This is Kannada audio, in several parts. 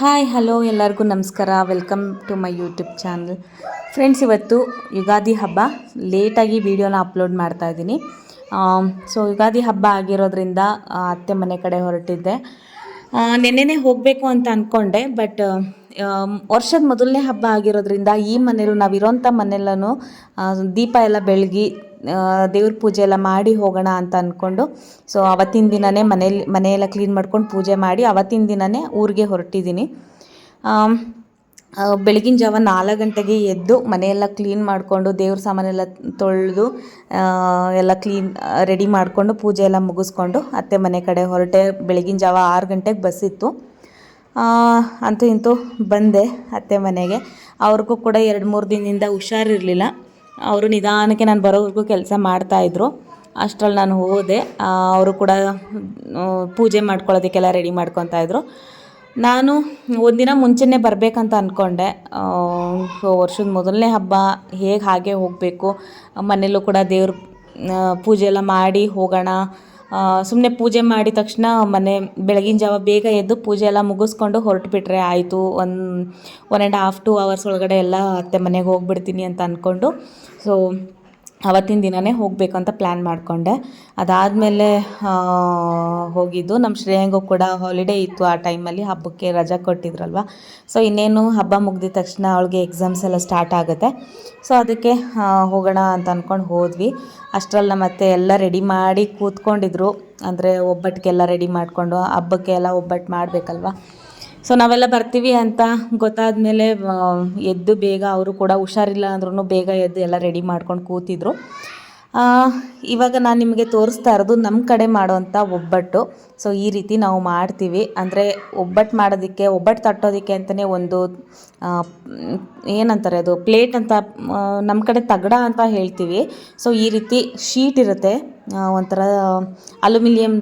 ಹಾಯ್, ಹಲೋ, ಎಲ್ಲರಿಗೂ ನಮಸ್ಕಾರ. Welcome to my YouTube channel. Friends, ಇವತ್ತು ಯುಗಾದಿ ಹಬ್ಬ. ಲೇಟಾಗಿ ವೀಡಿಯೋನ ಅಪ್ಲೋಡ್ ಮಾಡ್ತಾ ಇದ್ದೀನಿ. ಸೊ, ಯುಗಾದಿ ಹಬ್ಬ ಆಗಿರೋದ್ರಿಂದ ಅತ್ತೆ ಮನೆ ಕಡೆ ಹೊರಟಿದ್ದೆ. ನೆನ್ನೆನೇ ಹೋಗಬೇಕು ಅಂತ ಅಂದ್ಕೊಂಡೆ ಬಟ್ ವರ್ಷದ ಮೊದಲನೇ ಹಬ್ಬ ಆಗಿರೋದ್ರಿಂದ ಈ ಮನೇಲೂ ನಾವಿರೋಂಥ ಮನೆಯಲ್ಲೂ ದೀಪ ಎಲ್ಲ ಬೆಳಗಿ ದೇವ್ರ ಪೂಜೆ ಎಲ್ಲ ಮಾಡಿ ಹೋಗೋಣ ಅಂತ ಅಂದ್ಕೊಂಡು ಸೊ ಅವತ್ತಿನ ದಿನವೇ ಮನೇಲಿ, ಮನೆಯೆಲ್ಲ ಕ್ಲೀನ್ ಮಾಡ್ಕೊಂಡು ಪೂಜೆ ಮಾಡಿ ಅವತ್ತಿನ ದಿನವೇ ಊರಿಗೆ ಹೊರಟಿದ್ದೀನಿ. ಬೆಳಗಿನ ಜಾವ ನಾಲ್ಕು ಗಂಟೆಗೆ ಎದ್ದು ಮನೆಯೆಲ್ಲ ಕ್ಲೀನ್ ಮಾಡಿಕೊಂಡು ದೇವ್ರ ಸಾಮಾನೆಲ್ಲ ತೊಳೆದು ಎಲ್ಲ ಕ್ಲೀನ್ ರೆಡಿ ಮಾಡಿಕೊಂಡು ಪೂಜೆ ಎಲ್ಲ ಮುಗಿಸ್ಕೊಂಡು ಅತ್ತೆ ಮನೆ ಕಡೆ ಹೊರಟೆ. ಬೆಳಗಿನ ಜಾವ ಆರು ಗಂಟೆಗೆ ಬಸ್ ಇತ್ತು. ಅಂತೂ ಇಂತೂ ಬಂದೆ ಅತ್ತೆ ಮನೆಗೆ. ಅವ್ರಿಗೂ ಕೂಡ ಎರಡು ಮೂರು ದಿನದಿಂದ ಹುಷಾರಿರಲಿಲ್ಲ. ಅವರು ನಿಧಾನಕ್ಕೆ ನಾನು ಬರೋವರೆಗೂ ಕೆಲಸ ಮಾಡ್ತಾಯಿದ್ರು ಅಷ್ಟರಲ್ಲಿ ನಾನು ಹೋದೆ. ಅವರು ಕೂಡ ಪೂಜೆ ಮಾಡ್ಕೊಳ್ಳೋದಕ್ಕೆಲ್ಲ ರೆಡಿ ಮಾಡ್ಕೊತಾ ಇದ್ದರು ನಾನು ಒಂದಿನ ಮುಂಚೆನೇ ಬರಬೇಕಂತ ಅಂದ್ಕೊಂಡೆ ವರ್ಷದ ಮೊದಲನೇ ಹಬ್ಬ, ಹೇಗೆ ಹಾಗೆ ಹೋಗಬೇಕು? ಮನೆಯಲ್ಲೂ ಕೂಡ ದೇವ್ರ ಪೂಜೆ ಎಲ್ಲ ಮಾಡಿ ಹೋಗೋಣ. ಸುಮ್ಮನೆ ಪೂಜೆ ಮಾಡಿದ ತಕ್ಷಣ ಮನೆ ಬೆಳಗಿನ ಜಾವ ಬೇಗ ಎದ್ದು ಪೂಜೆ ಎಲ್ಲ ಮುಗಿಸ್ಕೊಂಡು ಹೊರಟುಬಿಟ್ರೆ ಆಯಿತು. One one and half two hours ಒಳಗಡೆ ಎಲ್ಲ ಅತ್ತೆ ಮನೆಗೆ ಹೋಗ್ಬಿಡ್ತೀನಿ ಅಂತ ಅಂದ್ಕೊಂಡು ಸೊ ಅವತ್ತಿನ ದಿನವೇ ಹೋಗಬೇಕು ಅಂತ ಪ್ಲ್ಯಾನ್ ಮಾಡಿಕೊಂಡೆ. ಅದಾದಮೇಲೆ ಹೋಗಿದ್ದು. ನಮ್ಮ ಶ್ರೇಯಂಗೂ ಕೂಡ ಹಾಲಿಡೇ ಇತ್ತು ಆ ಟೈಮಲ್ಲಿ ಹಬ್ಬಕ್ಕೆ ರಜಾ ಕೊಟ್ಟಿದ್ರಲ್ವ? ಸೊ ಇನ್ನೇನು ಹಬ್ಬ ಮುಗಿದ ತಕ್ಷಣ ಅವಳಿಗೆ ಎಕ್ಸಾಮ್ಸ್ ಎಲ್ಲ ಸ್ಟಾರ್ಟ್ ಆಗುತ್ತೆ. ಸೊ ಅದಕ್ಕೆ ಹೋಗೋಣ ಅಂತ ಅಂದ್ಕೊಂಡು ಹೋದ್ವಿ. ಅಷ್ಟರಲ್ಲಿ ನಮ್ಮ ಅತ್ತೆ ಎಲ್ಲ ರೆಡಿ ಮಾಡಿ ಕೂತ್ಕೊಂಡಿದ್ರು. ಅಂದರೆ ಒಬ್ಬಟ್ಟಿಗೆಲ್ಲ ರೆಡಿ ಮಾಡಿಕೊಂಡು ಹಬ್ಬಕ್ಕೆ ಎಲ್ಲ ಒಬ್ಬಟ್ಟು ಮಾಡಬೇಕಲ್ವ? ಸೊ ನಾವೆಲ್ಲ ಬರ್ತೀವಿ ಅಂತ ಗೊತ್ತಾದಮೇಲೆ ಎದ್ದು ಬೇಗ ಅವರು ಕೂಡ ಹುಷಾರಿಲ್ಲ ಅಂದ್ರೂ ಬೇಗ ಎದ್ದು ಎಲ್ಲ ರೆಡಿ ಮಾಡ್ಕೊಂಡು ಕೂತಿದ್ರು. ಇವಾಗ ನಾನು ನಿಮಗೆ ತೋರಿಸ್ತಾ ಇರೋದು ನಮ್ಮ ಕಡೆ ಮಾಡುವಂಥ ಒಬ್ಬಟ್ಟು. ಸೊ ಈ ರೀತಿ ನಾವು ಮಾಡ್ತೀವಿ. ಅಂದರೆ ಒಬ್ಬಟ್ಟು ಮಾಡೋದಕ್ಕೆ ಒಬ್ಬಟ್ಟು ತಟ್ಟೋದಕ್ಕೆ ಅಂತಲೇ ಒಂದು ಏನಂತಾರೆ ಅದು, ಪ್ಲೇಟ್ ಅಂತ ನಮ್ಮ ಕಡೆ ತಗಡ ಅಂತ ಹೇಳ್ತೀವಿ. ಸೊ ಈ ರೀತಿ ಶೀಟ್ ಇರುತ್ತೆ. ಒಂಥರ ಅಲ್ಯೂಮಿನಿಯಂ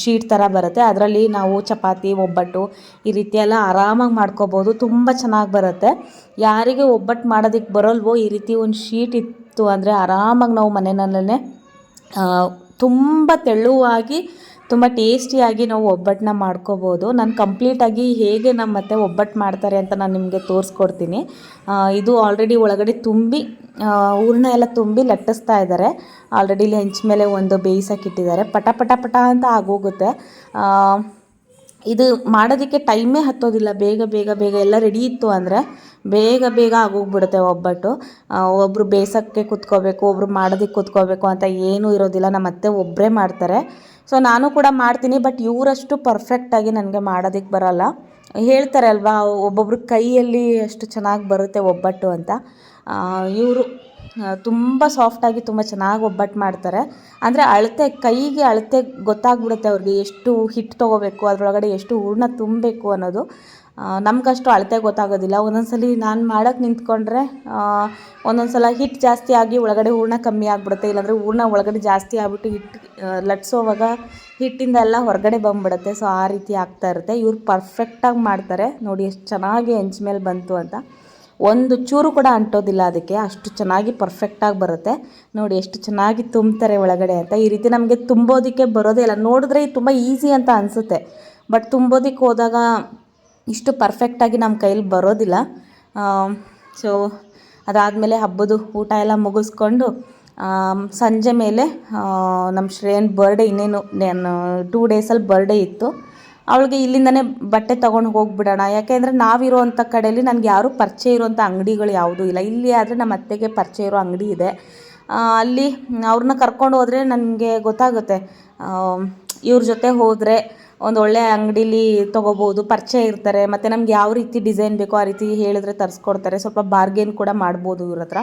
ಶೀಟ್ ಥರ ಬರುತ್ತೆ. ಅದರಲ್ಲಿ ನಾವು ಚಪಾತಿ, ಒಬ್ಬಟ್ಟು ಈ ರೀತಿ ಎಲ್ಲ ಆರಾಮಾಗಿ ಮಾಡ್ಕೋಬೋದು. ತುಂಬ ಚೆನ್ನಾಗಿ ಬರುತ್ತೆ. ಯಾರಿಗೆ ಒಬ್ಬಟ್ಟು ಮಾಡೋದಕ್ಕೆ ಬರೋಲ್ವೋ ಈ ರೀತಿ ಒಂದು ಶೀಟ್ ಇತ್ತು ಅಂದರೆ ಆರಾಮಾಗಿ ನಾವು ಮನೆಯಲ್ಲೇ ತುಂಬ ತೆಳುವಾಗಿ, ತುಂಬ ಟೇಸ್ಟಿಯಾಗಿ ನಾವು ಒಬ್ಬಟ್ಟನ್ನ ಮಾಡ್ಕೋಬೋದು. ನಾನು ಕಂಪ್ಲೀಟಾಗಿ ಹೇಗೆ ನಮ್ಮ ಮತ್ತೆ ಒಬ್ಬಟ್ಟು ಮಾಡ್ತಾರೆ ಅಂತ ನಾನು ನಿಮಗೆ ತೋರಿಸ್ಕೊಡ್ತೀನಿ. ಇದು ಆಲ್ರೆಡಿ ಒಳಗಡೆ ತುಂಬಿ ಹೂರಣ ಎಲ್ಲ ತುಂಬಿ ಲಟ್ಟಿಸ್ತಾ ಇದ್ದಾರೆ ಆಲ್ರೆಡಿ ಇಲ್ಲಿ ಹೆಂಚ್ ಮೇಲೆ ಒಂದು ಬೇಯಿಸೋಕ್ಕಿಟ್ಟಿದ್ದಾರೆ ಪಟ ಪಟ ಪಟ ಅಂತ ಆಗೋಗುತ್ತೆ. ಇದು ಮಾಡೋದಕ್ಕೆ ಟೈಮೇ ಹತ್ತೋದಿಲ್ಲ. ಬೇಗ ಬೇಗ ಬೇಗ ಎಲ್ಲ ರೆಡಿ ಇತ್ತು ಅಂದರೆ ಬೇಗ ಬೇಗ ಆಗೋಗ್ಬಿಡುತ್ತೆ ಒಬ್ಬಟ್ಟು. ಒಬ್ಬರು ಒಬ್ರು ಬೇಯಿಸೋಕ್ಕೆ ಕುತ್ಕೋಬೇಕು ಒಬ್ಬರು ಮಾಡೋದಕ್ಕೆ ಕುತ್ಕೋಬೇಕು ಅಂತ ಏನೂ ಇರೋದಿಲ್ಲ. ನಮ್ಮ ಅತ್ತೆ ಒಬ್ಬರೇ ಮಾಡ್ತಾರೆ. ಸೊ ನಾನು ಕೂಡ ಮಾಡ್ತೀನಿ ಬಟ್ ಇವರಷ್ಟು ಪರ್ಫೆಕ್ಟಾಗಿ ನನಗೆ ಮಾಡೋದಕ್ಕೆ ಬರಲ್ಲ. ಹೇಳ್ತಾರೆ ಅಲ್ವಾ, ಒಬ್ಬೊಬ್ರ ಕೈಯಲ್ಲಿ ಅಷ್ಟು ಚೆನ್ನಾಗಿ ಬರುತ್ತೆ ಒಬ್ಬಟ್ಟು ಅಂತ. ಇವರು ತುಂಬ ಸಾಫ್ಟಾಗಿ ತುಂಬ ಚೆನ್ನಾಗಿ ಒಬ್ಬಟ್ಟು ಮಾಡ್ತಾರೆ. ಅಂದರೆ ಅಳತೆ, ಕೈಗೆ ಅಳತೆ ಗೊತ್ತಾಗ್ಬಿಡುತ್ತೆ ಅವ್ರಿಗೆ ಎಷ್ಟು ಹಿಟ್ಟು ತೊಗೋಬೇಕು, ಅದರೊಳಗಡೆ ಎಷ್ಟು ಹೂರ್ಣ ತುಂಬಬೇಕು ಅನ್ನೋದು. ನಮಗಷ್ಟು ಅಳತೆ ಗೊತ್ತಾಗೋದಿಲ್ಲ. ಒಂದೊಂದು ಸಲ ನಾನು ಮಾಡೋಕ್ಕೆ ನಿಂತ್ಕೊಂಡ್ರೆ ಒಂದೊಂದು ಸಲ ಹಿಟ್ಟು ಜಾಸ್ತಿ ಆಗಿ ಒಳಗಡೆ ಹೂರ್ಣ ಕಮ್ಮಿ ಆಗಿಬಿಡುತ್ತೆ. ಇಲ್ಲಾಂದರೆ ಹೂರ್ಣ ಒಳಗಡೆ ಜಾಸ್ತಿ ಆಗಿಬಿಟ್ಟು ಹಿಟ್ಟು ಲಟ್ಸೋವಾಗ ಹಿಟ್ಟಿಂದ ಎಲ್ಲ ಹೊರಗಡೆ ಬಂದ್ಬಿಡುತ್ತೆ. ಸೊ ಆ ರೀತಿ ಆಗ್ತಾ ಇರುತ್ತೆ. ಇವ್ರು ಪರ್ಫೆಕ್ಟಾಗಿ ಮಾಡ್ತಾರೆ. ನೋಡಿ, ಎಷ್ಟು ಚೆನ್ನಾಗಿ ಹೆಂಚ್ ಮೇಲೆ ಬಂತು ಅಂತ. ಒಂದು ಚೂರು ಕೂಡ ಅಂಟೋದಿಲ್ಲ ಅದಕ್ಕೆ. ಅಷ್ಟು ಚೆನ್ನಾಗಿ ಪರ್ಫೆಕ್ಟಾಗಿ ಬರುತ್ತೆ. ನೋಡಿ ಎಷ್ಟು ಚೆನ್ನಾಗಿ ತುಂಬ್ತಾರೆ ಒಳಗಡೆ ಅಂತ. ಈ ರೀತಿ ನಮಗೆ ತುಂಬೋದಕ್ಕೆ ಬರೋದೇ ಇಲ್ಲ. ನೋಡಿದ್ರೆ ತುಂಬ ಈಸಿ ಅಂತ ಅನಿಸುತ್ತೆ. ಬಟ್ ತುಂಬೋದಕ್ಕೆ ಹೋದಾಗ ಇಷ್ಟು ಪರ್ಫೆಕ್ಟಾಗಿ ನಮ್ಮ ಕೈಲಿ ಬರೋದಿಲ್ಲ. ಸೊ ಅದಾದಮೇಲೆ ಹಬ್ಬದ ಊಟ ಎಲ್ಲ ಮುಗಿಸ್ಕೊಂಡು ಸಂಜೆ ಮೇಲೆ ನಮ್ಮ ಶ್ರೇಯನ್ ಬರ್ಡೇ ಇನ್ನೇನು ನಾನು ಟೂ ಡೇಸಲ್ಲಿ ಬರ್ಡೇ ಇತ್ತು. ಅವಳಿಗೆ ಇಲ್ಲಿಂದನೇ ಬಟ್ಟೆ ತೊಗೊಂಡು ಹೋಗ್ಬಿಡೋಣ. ಯಾಕೆಂದರೆ ನಾವಿರೋವಂಥ ಕಡೆಯಲ್ಲಿ ನನಗೆ ಯಾರೂ ಪರಿಚಯ ಇರುವಂಥ ಅಂಗಡಿಗಳು ಯಾವುದೂ ಇಲ್ಲ. ಇಲ್ಲಿ ಆದರೆ ನಮ್ಮ ಅತ್ತೆಗೆ ಪರಿಚಯ ಇರೋ ಅಂಗಡಿ ಇದೆ. ಅಲ್ಲಿ ಅವ್ರನ್ನ ಕರ್ಕೊಂಡು ಹೋದರೆ ನನಗೆ ಗೊತ್ತಾಗುತ್ತೆ. ಇವ್ರ ಜೊತೆ ಹೋದರೆ ಒಂದು ಒಳ್ಳೆ ಅಂಗಡೀಲಿ ತೊಗೋಬೋದು, ಪರಿಚಯ ಇರ್ತಾರೆ. ಮತ್ತು ನಮ್ಗೆ ಯಾವ ರೀತಿ ಡಿಸೈನ್ ಬೇಕೋ ಆ ರೀತಿ ಹೇಳಿದ್ರೆ ತರಿಸ್ಕೊಡ್ತಾರೆ. ಸ್ವಲ್ಪ ಬಾರ್ಗೇನ್ ಕೂಡ ಮಾಡ್ಬೋದು ಇವ್ರ ಹತ್ರ.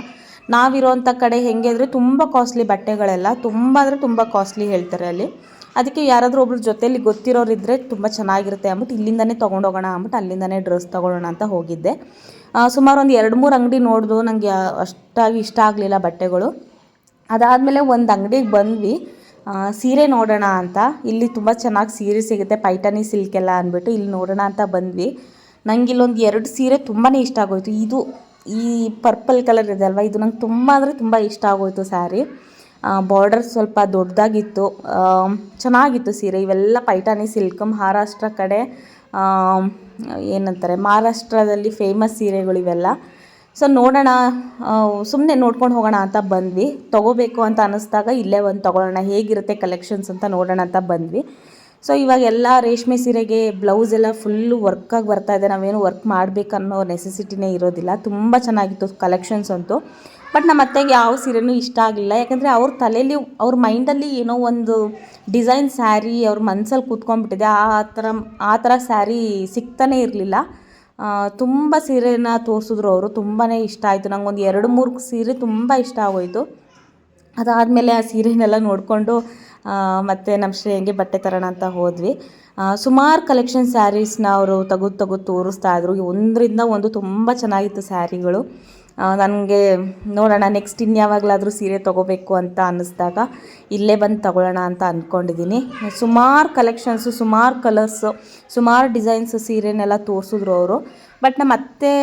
ನಾವಿರೋವಂಥ ಕಡೆ ಹೆಂಗೆ ಅಂದರೆ ತುಂಬ ಕಾಸ್ಟ್ಲಿ ಬಟ್ಟೆಗಳೆಲ್ಲ ತುಂಬ ಅಂದರೆ ತುಂಬ ಕಾಸ್ಟ್ಲಿ ಹೇಳ್ತಾರೆ ಅಲ್ಲಿ. ಅದಕ್ಕೆ ಯಾರಾದರೂ ಒಬ್ರು ಜೊತೆಯಲ್ಲಿ ಗೊತ್ತಿರೋರು ಇದ್ದರೆ ತುಂಬ ಚೆನ್ನಾಗಿರುತ್ತೆ ಅಂದ್ಬಿಟ್ಟು ಇಲ್ಲಿಂದನೇ ತೊಗೊಂಡೋಗೋಣ ಅಂದ್ಬಿಟ್ಟು ಅಲ್ಲಿಂದನೇ ಡ್ರೆಸ್ ತೊಗೊಳ್ಳೋಣ ಅಂತ ಹೋಗಿದ್ದೆ. ಸುಮಾರು ಒಂದು ಎರಡು ಮೂರು ಅಂಗಡಿ ನೋಡಿದ್ರು ನನಗೆ ಅಷ್ಟಾಗಿ ಇಷ್ಟ ಆಗಲಿಲ್ಲ ಬಟ್ಟೆಗಳು. ಅದಾದಮೇಲೆ ಒಂದು ಅಂಗಡಿಗೆ ಬಂದ್ವಿ. ಸೀರೆ ನೋಡೋಣ ಅಂತ. ಇಲ್ಲಿ ತುಂಬ ಚೆನ್ನಾಗಿ ಸೀರೆ ಸಿಗುತ್ತೆ ಪೈಟಾನಿ ಸಿಲ್ಕ್ ಎಲ್ಲ ಅಂದ್ಬಿಟ್ಟು ಇಲ್ಲಿ ನೋಡೋಣ ಅಂತ ಬಂದ್ವಿ. ನಂಗೆ ಇಲ್ಲೊಂದು ಎರಡು ಸೀರೆ ತುಂಬಾ ಇಷ್ಟ ಆಗೋಯ್ತು. ಇದು ಈ ಪರ್ಪಲ್ ಕಲರ್ ಇದೆ ಅಲ್ವಾ? ಇದು ನಂಗೆ ತುಂಬ ಅಂದರೆ ತುಂಬ ಇಷ್ಟ ಆಗೋಯ್ತು ಸ್ಯಾರಿ ಬಾರ್ಡರ್ ಸ್ವಲ್ಪ ದೊಡ್ಡದಾಗಿತ್ತು. ಚೆನ್ನಾಗಿತ್ತು ಸೀರೆ. ಇವೆಲ್ಲ ಪೈಠಾನಿ ಸಿಲ್ಕ್, ಮಹಾರಾಷ್ಟ್ರ ಕಡೆ ಏನಂತಾರೆ, ಮಹಾರಾಷ್ಟ್ರದಲ್ಲಿ ಫೇಮಸ್ ಸೀರೆಗಳು ಇವೆಲ್ಲ. ಸೊ ನೋಡೋಣ ಸುಮ್ಮನೆ ನೋಡ್ಕೊಂಡು ಹೋಗೋಣ ಅಂತ ಬಂದ್ವಿ. ತೊಗೋಬೇಕು ಅಂತ ಅನ್ನಿಸ್ದಾಗ ಇಲ್ಲೇ ಒಂದು ತೊಗೊಳ್ಳೋಣ. ಹೇಗಿರುತ್ತೆ ಕಲೆಕ್ಷನ್ಸ್ ಅಂತ ನೋಡೋಣ ಅಂತ ಬಂದ್ವಿ. ಸೊ ಇವಾಗ ಎಲ್ಲ ರೇಷ್ಮೆ ಸೀರೆಗೆ ಬ್ಲೌಸ್ ಎಲ್ಲ ಫುಲ್ಲು ವರ್ಕಾಗಿ ಇದೆ. ನಾವೇನು ವರ್ಕ್ ಮಾಡಬೇಕನ್ನೋ ನೆಸೆಸಿಟಿನೇ ಇರೋದಿಲ್ಲ. ತುಂಬ ಚೆನ್ನಾಗಿತ್ತು ಕಲೆಕ್ಷನ್ಸ್ ಅಂತೂ. ಬಟ್ ನಮ್ಮ ಅತ್ತೆಗೆ ಯಾವ ಸೀರೆನೂ ಇಷ್ಟ ಆಗಲಿಲ್ಲ ಯಾಕಂದರೆ ಅವ್ರ ತಲೆಯಲ್ಲಿ ಅವ್ರ ಮೈಂಡಲ್ಲಿ ಏನೋ ಒಂದು ಡಿಸೈನ್ ಸ್ಯಾರಿ ಅವ್ರ ಮನಸ್ಸಲ್ಲಿ ಕೂತ್ಕೊಂಡ್ಬಿಟ್ಟಿದೆ. ಆ ಥರ ಆ ಥರ ಸ್ಯಾರಿ ಸಿಗ್ತಾನೇ ಇರಲಿಲ್ಲ. ತುಂಬ ಸೀರೆನ ತೋರಿಸಿದ್ರು ಅವರು. ತುಂಬಾ ಇಷ್ಟ ಆಯಿತು. ನಂಗೆ ಒಂದು ಎರಡು, ಮೂರು ಸೀರೆ ತುಂಬ ಇಷ್ಟ ಆಗೋಯಿತು. ಅದಾದಮೇಲೆ ಆ ಸೀರೆನೆಲ್ಲ ನೋಡಿಕೊಂಡು ಮತ್ತು ನಮ್ಮ ಶ್ರೇಯಂಗೆ ಬಟ್ಟೆ ತರೋಣ ಅಂತ ಹೋದ್ವಿ. ಸುಮಾರು ಕಲೆಕ್ಷನ್ ಸ್ಯಾರೀಸ್ನ ಅವರು ತೆಗೆದು ತೆಗೆದು ತೋರಿಸ್ತಾ ಇದ್ರು. ಒಂದರಿಂದ ಒಂದು ತುಂಬ ಚೆನ್ನಾಗಿತ್ತು ಸ್ಯಾರಿಗಳು. ನನಗೆ ನೋಡೋಣ ನೆಕ್ಸ್ಟ್ ಇನ್ಯಾವಾಗಲಾದರೂ ಸೀರೆ ತೊಗೋಬೇಕು ಅಂತ ಅನ್ನಿಸ್ದಾಗ, ಇಲ್ಲೇ ಬಂದು ತಗೊಳ್ಳೋಣ ಅಂತ ಅಂದ್ಕೊಂಡಿದ್ದೀನಿ ಸುಮಾರು ಕಲೆಕ್ಷನ್ಸು ಸುಮಾರು ಕಲರ್ಸು ಸುಮಾರು ಡಿಸೈನ್ಸು ಸೀರೆನೆಲ್ಲ ತೋರಿಸಿದ್ರು ಅವರು. ಬಟ್ ನಮ್ಮ ಅತ್ತೆ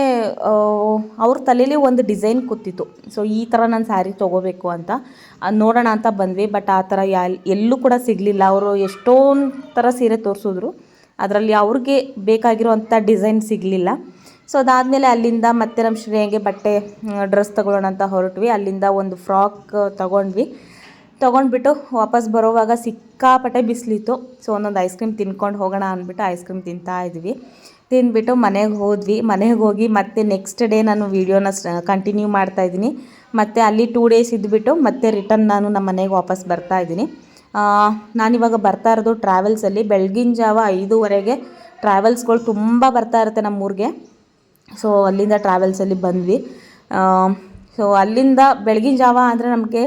ಅವ್ರ ತಲೆಯಲ್ಲಿ ಒಂದು ಡಿಸೈನ್ ಕೂತಿತ್ತು. ಸೊ ಈ ಥರ ನಾನು ಸ್ಯಾರಿ ತೊಗೋಬೇಕು ಅಂತ. ನೋಡೋಣ ಅಂತ ಬಂದ್ವಿ. ಬಟ್ ಆ ಥರ ಯಾ ಎಲ್ಲೂ ಕೂಡ ಸಿಗಲಿಲ್ಲ. ಅವರು ಎಷ್ಟೊಂದು ಥರ ಸೀರೆ ತೋರಿಸಿದ್ರು. ಅದರಲ್ಲಿ ಅವ್ರಿಗೆ ಬೇಕಾಗಿರುವಂಥ ಡಿಸೈನ್ ಸಿಗಲಿಲ್ಲ. ಸೊ ಅದಾದಮೇಲೆ ಅಲ್ಲಿಂದ ಮತ್ತೆ ನಮ್ಮ ಶ್ರೇಯಂಗೆ ಬಟ್ಟೆ ಡ್ರೆಸ್ ತೊಗೊಳ್ಳೋಣ ಅಂತ ಹೊರಟ್ವಿ. ಅಲ್ಲಿಂದ ಒಂದು ಫ್ರಾಕ್ ತೊಗೊಂಡ್ವಿ. ತೊಗೊಂಡ್ಬಿಟ್ಟು ವಾಪಸ್ ಬರೋವಾಗ ಸಿಕ್ಕಾಪಟ್ಟೆ ಬಿಸಿಲಿತ್ತು. ಸೊ ಒಂದೊಂದು ಐಸ್ ಕ್ರೀಮ್ ತಿನ್ಕೊಂಡು ಹೋಗೋಣ ಅಂದ್ಬಿಟ್ಟು ಐಸ್ ಕ್ರೀಮ್ ತಿಂತಾ ಇದ್ವಿ. ತಿಂದ್ಬಿಟ್ಟು ಮನೆಗೆ ಹೋದ್ವಿ. ಮನೆಗೆ ಹೋಗಿ ಮತ್ತೆ ನೆಕ್ಸ್ಟ್ ಡೇ ನಾನು ವೀಡಿಯೋನ ಕಂಟಿನ್ಯೂ ಮಾಡ್ತಾ ಇದ್ದೀನಿ. ಮತ್ತು ಅಲ್ಲಿ ಟೂ ಡೇಸ್ ಇದ್ದುಬಿಟ್ಟು ಮತ್ತೆ ರಿಟರ್ನ್ ನಾನು ನಮ್ಮ ಮನೆಗೆ ವಾಪಸ್ ಬರ್ತಾ ಇದ್ದೀನಿ. ನಾನಿವಾಗ ಬರ್ತಾ ಇರೋದು ಟ್ರಾವೆಲ್ಸಲ್ಲಿ ಬೆಳಗಿನ ಜಾವ ಐದೂವರೆಗೆ ಟ್ರಾವೆಲ್ಸ್ಗಳು ತುಂಬ ಬರ್ತಾ ಇರುತ್ತೆ ನಮ್ಮೂರಿಗೆ. ಸೊ ಅಲ್ಲಿಂದ ಟ್ರಾವೆಲ್ಸಲ್ಲಿ ಬಂದ್ವಿ. ಸೊ ಅಲ್ಲಿಂದ ಬೆಳಗಿನ ಜಾವ ಅಂದರೆ ನಮಗೆ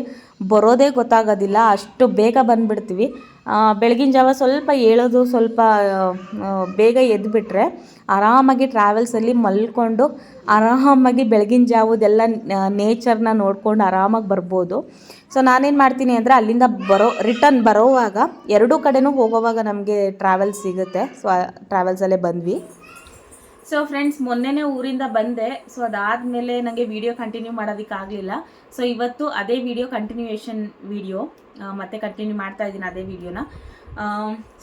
ಬರೋದೇ ಗೊತ್ತಾಗೋದಿಲ್ಲ. ಅಷ್ಟು ಬೇಗ ಬಂದುಬಿಡ್ತೀವಿ. ಬೆಳಗಿನ ಜಾವ ಸ್ವಲ್ಪ ಏಳೋದು ಸ್ವಲ್ಪ ಬೇಗ ಎದ್ದುಬಿಟ್ರೆ ಆರಾಮಾಗಿ ಟ್ರಾವೆಲ್ಸಲ್ಲಿ ಮಲ್ಕೊಂಡು ಆರಾಮಾಗಿ ಬೆಳಗಿನ ಜಾವದೆಲ್ಲ ನೇಚರ್ನ ನೋಡ್ಕೊಂಡು ಆರಾಮಾಗಿ ಬರ್ಬೋದು. ಸೊ ನಾನೇನು ಮಾಡ್ತೀನಿ ಅಂದರೆ ಅಲ್ಲಿಂದ ಬರೋ ರಿಟರ್ನ್ ಬರೋವಾಗ ಎರಡೂ ಕಡೆನೂ ಹೋಗೋವಾಗ ನಮಗೆ ಟ್ರಾವೆಲ್ಸ್ ಸಿಗುತ್ತೆ. ಸೊ ಟ್ರಾವೆಲ್ಸಲ್ಲೇ ಬಂದ್ವಿ. ಸೊ ಫ್ರೆಂಡ್ಸ್ ಮೊನ್ನೆನೇ ಊರಿಂದ ಬಂದೆ. ಸೊ ಅದಾದಮೇಲೆ ನನಗೆ ವಿಡಿಯೋ ಕಂಟಿನ್ಯೂ ಮಾಡೋದಕ್ಕಾಗಲಿಲ್ಲ. ಸೊ ಇವತ್ತು ಅದೇ ವಿಡಿಯೋ ಕಂಟಿನ್ಯೂಯೇಷನ್ ವಿಡಿಯೋ ಮತ್ತೆ ಕಂಟಿನ್ಯೂ ಮಾಡ್ತಾ ಇದ್ದೀನಿ ಅದೇ ವಿಡಿಯೋನ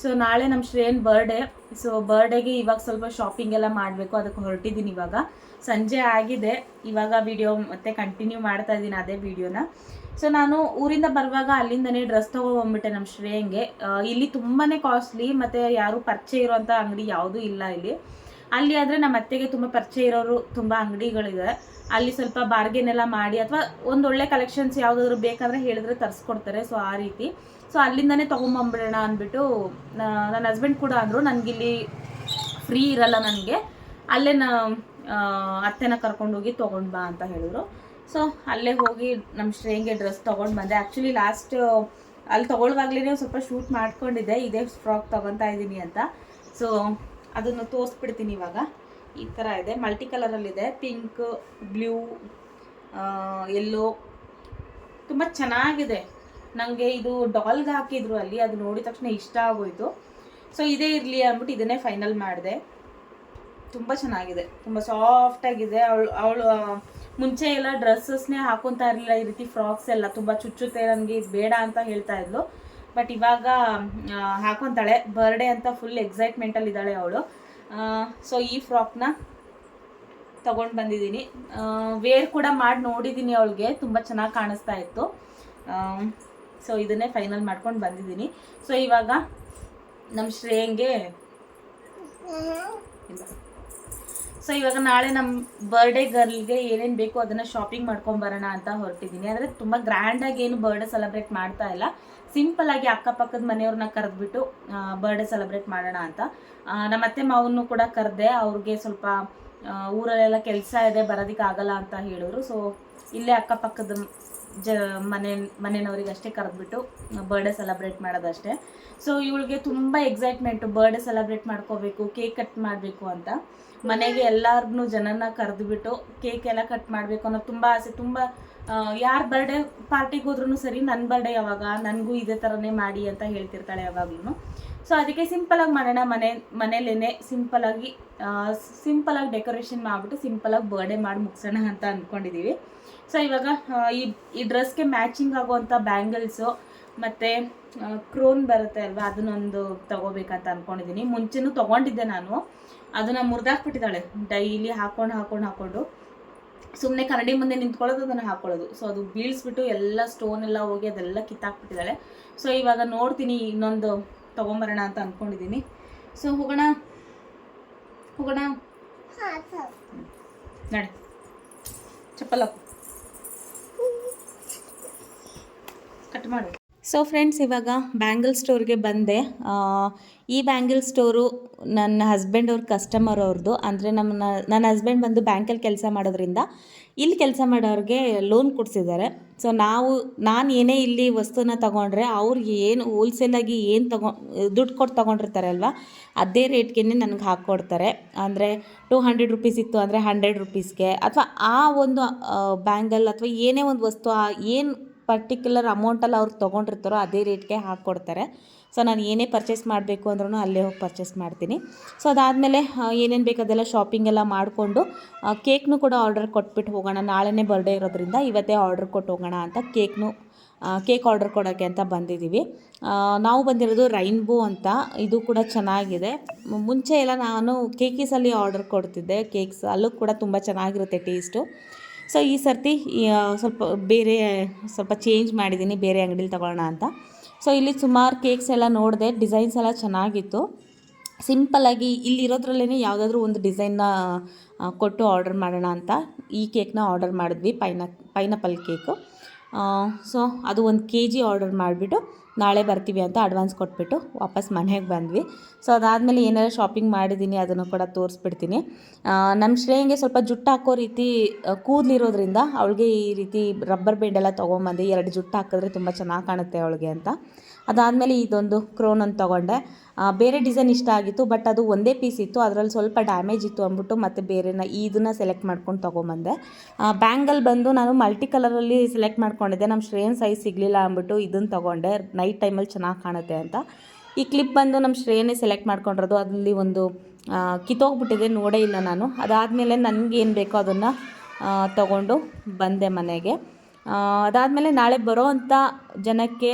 ಸೊ ನಾಳೆ ನಮ್ಮ ಶ್ರೇಯನ್ ಬರ್ಡೇ ಸೊ ಬರ್ಡೇಗೆ ಇವಾಗ ಸ್ವಲ್ಪ ಶಾಪಿಂಗ್ ಎಲ್ಲ ಮಾಡಬೇಕು. ಅದಕ್ಕೆ ಹೊರಟಿದ್ದೀನಿ ಇವಾಗ. ಸಂಜೆ ಆಗಿದೆ. ಇವಾಗ ವಿಡಿಯೋ ಮತ್ತೆ ಕಂಟಿನ್ಯೂ ಮಾಡ್ತಾ ಇದ್ದೀನಿ ಅದೇ ವಿಡಿಯೋನ ಸೊ ನಾನು ಊರಿಂದ ಬರುವಾಗ ಅಲ್ಲಿಂದನೇ ಡ್ರೆಸ್ ತೊಗೊಬಂದ್ಬಿಟ್ಟೆ ನಮ್ಮ ಶ್ರೇಯಂಗೆ ಇಲ್ಲಿ ತುಂಬಾ ಕಾಸ್ಟ್ಲಿ ಮತ್ತು ಯಾರು ಪರಿಚಯ ಇರೋವಂಥ ಅಂಗಡಿ ಯಾವುದೂ ಇಲ್ಲ ಇಲ್ಲಿ. ಅಲ್ಲಿ ಆದರೆ ನಮ್ಮ ಅತ್ತೆಗೆ ತುಂಬ ಪರಿಚಯ ಇರೋರು, ತುಂಬ ಅಂಗಡಿಗಳಿದೆ. ಅಲ್ಲಿ ಸ್ವಲ್ಪ ಬಾರ್ಗೇನ್ ಎಲ್ಲ ಮಾಡಿ ಅಥವಾ ಒಂದೊಳ್ಳೆ ಕಲೆಕ್ಷನ್ಸ್ ಯಾವುದಾದ್ರು ಬೇಕಂದ್ರೆ ಹೇಳಿದ್ರೆ ತರಿಸ್ಕೊಡ್ತಾರೆ ಸೊ ಆ ರೀತಿ. ಸೊ ಅಲ್ಲಿಂದನೇ ತೊಗೊಂಬಂಬಿಡೋಣ ಅಂದ್ಬಿಟ್ಟು ನನ್ನ ಹಸ್ಬೆಂಡ್ ಕೂಡ ಅಂದರು ನನಗಿಲ್ಲಿ ಫ್ರೀ ಇರಲ್ಲ ನನಗೆ. ಅಲ್ಲೇ ನಾ ಅತ್ತೆನ ಕರ್ಕೊಂಡೋಗಿ ತೊಗೊಂಡು ಬಾ ಅಂತ ಹೇಳಿದ್ರು. ಸೊ ಅಲ್ಲೇ ಹೋಗಿ ನಮ್ಮ ಶ್ರೇಂಗೆ ಡ್ರೆಸ್ ತೊಗೊಂಡು ಬಂದೆ. ಆ್ಯಕ್ಚುಲಿ ಲಾಸ್ಟ್ ಅಲ್ಲಿ ತೊಗೊಳ್ವಾಗ್ಲೇ ಸ್ವಲ್ಪ ಶೂಟ್ ಮಾಡ್ಕೊಂಡಿದ್ದೆ. ಇದೇ ಫ್ರಾಕ್ ತೊಗೊತಾ ಇದ್ದೀನಿ ಅಂತ. ಸೊ ಅದನ್ನು ತೋರಿಸ್ಬಿಡ್ತೀನಿ ಇವಾಗ. ಈ ಥರ ಇದೆ. ಮಲ್ಟಿ ಕಲರಲ್ಲಿದೆ ಪಿಂಕ್, ಬ್ಲೂ ಎಲ್ಲೋ. ತುಂಬ ಚೆನ್ನಾಗಿದೆ. ನನಗೆ ಇದು ಡಾಲ್ಗೆ ಹಾಕಿದ್ರು ಅಲ್ಲಿ. ಅದು ನೋಡಿದ ತಕ್ಷಣ ಇಷ್ಟ ಆಗೋಯ್ತು. ಸೊ ಇದೇ ಇರಲಿ ಅಂದ್ಬಿಟ್ಟು ಇದನ್ನೇ ಫೈನಲ್ ಮಾಡಿದೆ. ತುಂಬ ಚೆನ್ನಾಗಿದೆ. ತುಂಬ ಸಾಫ್ಟಾಗಿದೆ ಅವಳು ಅವಳು ಮುಂಚೆ ಎಲ್ಲ ಡ್ರೆಸ್ಸಸ್ನೇ ಹಾಕೊತಾ ಇರಲಿಲ್ಲ ಈ ರೀತಿ ಫ್ರಾಕ್ಸ್ ಎಲ್ಲ. ತುಂಬ ಚುಚ್ಚುತ್ತೆ. ನನಗೆ ಬೇಡ ಅಂತ ಹೇಳ್ತಾ ಇದ್ಲು. ಬಟ್ ಇವಾಗ ಹಾಕೊತಾಳೆ. ಬರ್ಡೇ ಅಂತ ಫುಲ್ ಎಕ್ಸೈಟ್ಮೆಂಟಲ್ಲಿ ಇದ್ದಾಳೆ ಅವಳು. ಸೊ ಈ ಫ್ರಾಕ್ನ ತಗೊಂಡು ಬಂದಿದ್ದೀನಿ. ವೇರ್ ಕೂಡ ಮಾಡಿ ನೋಡಿದ್ದೀನಿ ಅವಳಿಗೆ. ತುಂಬ ಚೆನ್ನಾಗಿ ಕಾಣಿಸ್ತಾ ಇತ್ತು. ಸೊ ಇದನ್ನೇ ಫೈನಲ್ ಮಾಡ್ಕೊಂಡು ಬಂದಿದ್ದೀನಿ. ಸೊ ಇವಾಗ ನಮ್ಮ ಶ್ರೇಯಂಗೆ ಸೊ ಇವಾಗ ನಾಳೆ ನಮ್ಮ ಬರ್ಡೇ ಗರ್ಲ್ಗೆ ಏನೇನು ಬೇಕು ಅದನ್ನು ಶಾಪಿಂಗ್ ಮಾಡ್ಕೊಂಬರೋಣ ಅಂತ ಹೊರಟಿದ್ದೀನಿ ಆದರೆ ತುಂಬ ಗ್ರ್ಯಾಂಡಾಗಿ ಏನು ಬರ್ಡೇ ಸೆಲೆಬ್ರೇಟ್ ಮಾಡ್ತಾ ಇಲ್ಲ. ಸಿಂಪಲ್ ಆಗಿ ಅಕ್ಕಪಕ್ಕದ ಮನೆಯವ್ರನ್ನ ಕರೆದ್ಬಿಟ್ಟು ಬರ್ಡೇ ಸೆಲೆಬ್ರೇಟ್ ಮಾಡೋಣ ಅಂತ. ನಮ್ಮ ಅತ್ತೆ ಮಾವನ್ನು ಕೂಡ ಕರೆದೆ, ಅವ್ರಿಗೆ ಸ್ವಲ್ಪ ಊರಲ್ಲೆಲ್ಲ ಕೆಲಸ ಇದೆ ಬರೋದಕ್ಕೆ ಆಗಲ್ಲ ಅಂತ ಹೇಳಿದ್ರು ಸೊ ಇಲ್ಲೇ ಅಕ್ಕಪಕ್ಕದ ಜ ಮನೆ ಮನೆಯವ್ರಿಗೆ ಅಷ್ಟೇ ಕರೆದ್ಬಿಟ್ಟು ಬರ್ಡೇ ಸೆಲೆಬ್ರೇಟ್ ಮಾಡೋದಷ್ಟೇ. ಸೊ ಇವಳಿಗೆ ತುಂಬ ಎಕ್ಸೈಟ್ಮೆಂಟು ಬರ್ಡೇ ಸೆಲೆಬ್ರೇಟ್ ಮಾಡ್ಕೋಬೇಕು ಕೇಕ್ ಕಟ್ ಮಾಡಬೇಕು ಅಂತ. ಮನೆಗೆ ಎಲ್ಲಾರ್ಗೂ ಜನನ ಕರೆದುಬಿಟ್ಟು ಕೇಕ್ ಎಲ್ಲ ಕಟ್ ಮಾಡಬೇಕು ಅನ್ನೋ ತುಂಬ ಆಸೆ, ತುಂಬ ಯಾರು ಬರ್ಡೇ ಪಾರ್ಟಿಗೆ ಹೋದ್ರೂ ಸರಿ ನನ್ನ ಬರ್ಡೇ ಯಾವಾಗ, ನನಗೂ ಇದೇ ಥರನೇ ಮಾಡಿ ಅಂತ ಹೇಳ್ತಿರ್ತಾಳೆ ಯಾವಾಗ್ಲೂ ಸೊ ಅದಕ್ಕೆ ಸಿಂಪಲಾಗಿ ಮಾಡೋಣ, ಮನೆ ಮನೇಲೇ ಸಿಂಪಲಾಗಿ ಸಿಂಪಲಾಗಿ ಡೆಕೋರೇಷನ್ ಮಾಡಿಬಿಟ್ಟು ಸಿಂಪಲಾಗಿ ಬರ್ಡೇ ಮಾಡಿ ಮುಗಿಸೋಣ ಅಂತ ಅಂದ್ಕೊಂಡಿದ್ದೀವಿ ಸೊ ಇವಾಗ ಈ ಈ ಡ್ರೆಸ್ಗೆ ಮ್ಯಾಚಿಂಗ್ ಆಗುವಂಥ ಬ್ಯಾಂಗಲ್ಸು ಮತ್ತು ಕ್ರೋನ್ ಬರುತ್ತೆ ಅಲ್ವಾ ಅದನ್ನೊಂದು ತಗೋಬೇಕಂತ ಅಂದ್ಕೊಂಡಿದ್ದೀನಿ ಮುಂಚೆನೂ ತೊಗೊಂಡಿದ್ದೆ ನಾನು. ಅದನ್ನು ಮುರಿದಾಕ್ಬಿಟ್ಟಿದ್ದಾಳೆ. ಡೈಲಿ ಹಾಕೊಂಡು ಹಾಕೊಂಡು ಹಾಕೊಂಡು. ಸುಮ್ಮನೆ ಕನ್ನಡಿ ಮುಂದೆ ನಿಂತ್ಕೊಳ್ಳೋದು ಅದನ್ನು ಹಾಕೊಳ್ಳೋದು. ಸೊ ಅದು ಬೀಳ್ಸ್ಬಿಟ್ಟು ಎಲ್ಲ ಸ್ಟೋನ್ ಎಲ್ಲ ಹೋಗಿ ಅದೆಲ್ಲ ಕಿತ್ತಾಕ್ಬಿಟ್ಟಿದ್ದಾಳೆ. ಸೊ ಇವಾಗ ನೋಡ್ತೀನಿ ಇನ್ನೊಂದು ತೊಗೊಂಬರೋಣ ಅಂತ ಅಂದ್ಕೊಂಡಿದ್ದೀನಿ ಸೊ ಹೋಗೋಣ. ಹೋಗೋಣ. ನಡೆ. ಚಪ್ಪಲ್ ಹಾಕು. ಕಟ್ ಮಾಡು. ಸೊ ಫ್ರೆಂಡ್ಸ್ ಇವಾಗ ಬ್ಯಾಂಗಲ್ ಸ್ಟೋರ್ಗೆ ಬಂದೆ. ಆ, ಈ ಬ್ಯಾಂಗಲ್ ಸ್ಟೋರು ನನ್ನ ಹಸ್ಬೆಂಡ್ ಅವ್ರ ಕಸ್ಟಮರ್ ಅವ್ರದ್ದು ಅಂದರೆ ನಮ್ಮ ನನ್ನ ಹಸ್ಬೆಂಡ್ ಬಂದು ಬ್ಯಾಂಕಲ್ಲಿ ಕೆಲಸ ಮಾಡೋದ್ರಿಂದ ಇಲ್ಲಿ ಕೆಲಸ ಮಾಡೋರಿಗೆ ಲೋನ್ ಕೊಡಿಸಿದ್ದಾರೆ. ಸೊ ನಾವು ನಾನು ಏನೇ ಇಲ್ಲಿ ವಸ್ತುನ ತೊಗೊಂಡ್ರೆ ಅವ್ರಿಗೆ ಏನು ಹೋಲ್ಸೇಲಾಗಿ ಏನು ತಗೊ ದುಡ್ಡು ಕೊಟ್ಟು ತೊಗೊಂಡಿರ್ತಾರೆ ಅಲ್ವಾ ಅದೇ ರೇಟ್ಗೆ ನನಗೆ ಹಾಕ್ಕೊಡ್ತಾರೆ ಅಂದರೆ ಟೂ ಹಂಡ್ರೆಡ್ ರುಪೀಸ್ ಇತ್ತು ಅಂದರೆ ಹಂಡ್ರೆಡ್ ರುಪೀಸ್ಗೆ ಅಥವಾ ಆ ಒಂದು ಬ್ಯಾಂಗಲ್ ಅಥವಾ ಏನೇ ಒಂದು ವಸ್ತು ಏನು ಪರ್ಟಿಕ್ಯುಲರ್ ಅಮೌಂಟಲ್ಲಿ ಅವ್ರು ತೊಗೊಂಡಿರ್ತಾರೋ ಅದೇ ರೇಟ್ಗೆ ಹಾಕ್ಕೊಡ್ತಾರೆ ಸೊ ನಾನು ಏನೇ ಪರ್ಚೇಸ್ ಮಾಡಬೇಕು ಅಂದ್ರೂ ಅಲ್ಲೇ ಹೋಗಿ ಪರ್ಚೇಸ್ ಮಾಡ್ತೀನಿ. ಸೊ ಅದಾದಮೇಲೆ ಏನೇನು ಬೇಕು ಅದೆಲ್ಲ ಶಾಪಿಂಗ್ ಎಲ್ಲ ಮಾಡಿಕೊಂಡು ಕೇಕ್ನು ಕೂಡ ಆರ್ಡರ್ ಕೊಟ್ಬಿಟ್ಟು ಹೋಗೋಣ. ನಾಳೆನೇ ಬರ್ಡೇ ಇರೋದ್ರಿಂದ ಇವತ್ತೇ ಆರ್ಡರ್ ಕೊಟ್ಟು ಹೋಗೋಣ ಅಂತ ಕೇಕ್ನು ಕೇಕ್ ಆರ್ಡರ್ ಕೊಡೋಕ್ಕೆ ಅಂತ ಬಂದಿದ್ದೀವಿ ನಾವು ಬಂದಿರೋದು ರೈನ್ಬೋ ಅಂತ. ಇದು ಕೂಡ ಚೆನ್ನಾಗಿದೆ. ಮುಂಚೆ ಎಲ್ಲ ನಾನು ಕೇಕೀಸಲ್ಲಿ ಆರ್ಡರ್ ಕೊಡ್ತಿದ್ದೆ. ಕೇಕ್ಸ್ ಅಲ್ಲೂ ಕೂಡ ತುಂಬ ಚೆನ್ನಾಗಿರುತ್ತೆ ಟೇಸ್ಟು ಸೊ ಈ ಸರ್ತಿ ಸ್ವಲ್ಪ ಬೇರೆ, ಸ್ವಲ್ಪ ಚೇಂಜ್ ಮಾಡಿದ್ದೀನಿ ಬೇರೆ ಅಂಗಡೀಲಿ ತಗೊಳ್ಳೋಣ ಅಂತ. ಸೊ ಇಲ್ಲಿ ಸುಮಾರು ಕೇಕ್ಸ್ ಎಲ್ಲ ನೋಡಿದೆ ಡಿಸೈನ್ಸ್ ಎಲ್ಲ ಚೆನ್ನಾಗಿತ್ತು. ಸಿಂಪಲ್ಲಾಗಿ ಇಲ್ಲಿರೋದ್ರಲ್ಲೇ ಯಾವುದಾದ್ರೂ ಒಂದು ಡಿಸೈನ್ನ ಕೊಟ್ಟು ಆರ್ಡರ್ ಮಾಡೋಣ ಅಂತ. ಈ ಕೇಕ್ನ ಆರ್ಡರ್ ಮಾಡಿದ್ವಿ, ಪೈನ, ಪೈನಾಪಲ್ ಕೇಕು ಸೊ ಅದು ಒಂದು ಕೆ ಜಿ ಆರ್ಡರ್ ಮಾಡಿಬಿಟ್ಟು ನಾಳೆ ಬರ್ತೀವಿ ಅಂತ ಅಡ್ವಾನ್ಸ್ ಕೊಟ್ಬಿಟ್ಟು ವಾಪಸ್ ಮನೆಗೆ ಬಂದ್ವಿ. ಸೊ ಅದಾದಮೇಲೆ ಏನಾರು ಶಾಪಿಂಗ್ ಮಾಡಿದ್ದೀನಿ ಅದನ್ನು ಕೂಡ ತೋರಿಸ್ಬಿಡ್ತೀನಿ. ನಮ್ಮ ಶ್ರೇಯಂಗೆ ಸ್ವಲ್ಪ ಜುಟ್ಟು ಹಾಕೋ ರೀತಿ ಕೂದಲಿರೋದ್ರಿಂದ ಅವಳಿಗೆ ಈ ರೀತಿ ರಬ್ಬರ್ ಬೆಂಡೆಲ್ಲ ತೊಗೊಂಬಂದು ಎರಡು ಜುಟ್ಟು ಹಾಕಿದ್ರೆ ತುಂಬ ಚೆನ್ನಾಗಿ ಕಾಣುತ್ತೆ ಅವಳಿಗೆ ಅಂತ. ಅದಾದಮೇಲೆ ಇದೊಂದು ಕ್ರೋನ್ ಅಂತ ತೊಗೊಂಡೆ. ಬೇರೆ ಡಿಸೈನ್ ಇಷ್ಟ ಆಗಿತ್ತು ಬಟ್ ಅದು ಒಂದೇ ಪೀಸ್ ಇತ್ತು. ಅದರಲ್ಲಿ ಸ್ವಲ್ಪ ಡ್ಯಾಮೇಜ್ ಇತ್ತು ಅಂದ್ಬಿಟ್ಟು ಮತ್ತು ಬೇರೆನ ಇದನ್ನ ಸೆಲೆಕ್ಟ್ ಮಾಡ್ಕೊಂಡು ತೊಗೊಂಬಂದೆ. ಬ್ಯಾಂಗಲ್ ಬಂದು ನಾನು ಮಲ್ಟಿ ಕಲರಲ್ಲಿ ಸೆಲೆಕ್ಟ್ ಮಾಡ್ಕೊಂಡಿದ್ದೆ. ನಮ್ಮ ಶ್ರೇಯನ್ ಸೈಜ್ ಸಿಗಲಿಲ್ಲ ಅಂದ್ಬಿಟ್ಟು ಇದನ್ನು ತೊಗೊಂಡೆ. ನೈಟ್ ಟೈಮಲ್ಲಿ ಚೆನ್ನಾಗಿ ಕಾಣುತ್ತೆ ಅಂತ. ಈ ಕ್ಲಿಪ್ ಬಂದು ನಮ್ಮ ಶ್ರೇಯನೇ ಸೆಲೆಕ್ಟ್ ಮಾಡ್ಕೊಂಡಿರೋದು, ಅದರಲ್ಲಿ ಒಂದು ಕಿತ್ತೋಗ್ಬಿಟ್ಟಿದೆ, ನೋಡೇ ಇಲ್ಲ ನಾನು. ಅದಾದಮೇಲೆ ನನಗೆ ಏನು ಬೇಕೋ ಅದನ್ನು ತಗೊಂಡು ಬಂದೆ ಮನೆಗೆ. ಅದಾದಮೇಲೆ ನಾಳೆ ಬರೋ ಅಂಥ ಜನಕ್ಕೆ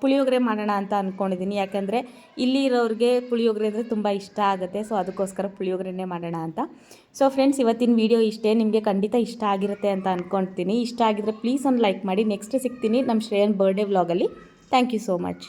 ಪುಳಿಯೋಗರೆ ಮಾಡೋಣ ಅಂತ ಅಂದ್ಕೊಂಡಿದ್ದೀನಿ ಯಾಕಂದರೆ ಇಲ್ಲಿ ಇರೋರಿಗೆ ಪುಳಿಯೋಗರೆ ಅಂದರೆ ತುಂಬ ಇಷ್ಟ ಆಗುತ್ತೆ, ಸೊ ಅದಕ್ಕೋಸ್ಕರ ಪುಳಿಯೋಗರೆನೇ ಮಾಡೋಣ ಅಂತ. ಸೊ ಫ್ರೆಂಡ್ಸ್ ಇವತ್ತಿನ ವಿಡಿಯೋ ಇಷ್ಟೇ, ನಿಮಗೆ ಖಂಡಿತ ಇಷ್ಟ ಆಗಿರುತ್ತೆ ಅಂತ ಅಂದ್ಕೊಳ್ತೀನಿ ಇಷ್ಟ ಆಗಿದ್ರೆ ಪ್ಲೀಸ್ ಒಂದು ಲೈಕ್ ಮಾಡಿ. ನೆಕ್ಸ್ಟ್ ಸಿಗ್ತೀನಿ ನಮ್ಮ ಶ್ರೇಯನ್ ಬರ್ಡೇ ವ್ಲಾಗಲ್ಲಿ ಥ್ಯಾಂಕ್ ಯು ಸೋ ಮಚ್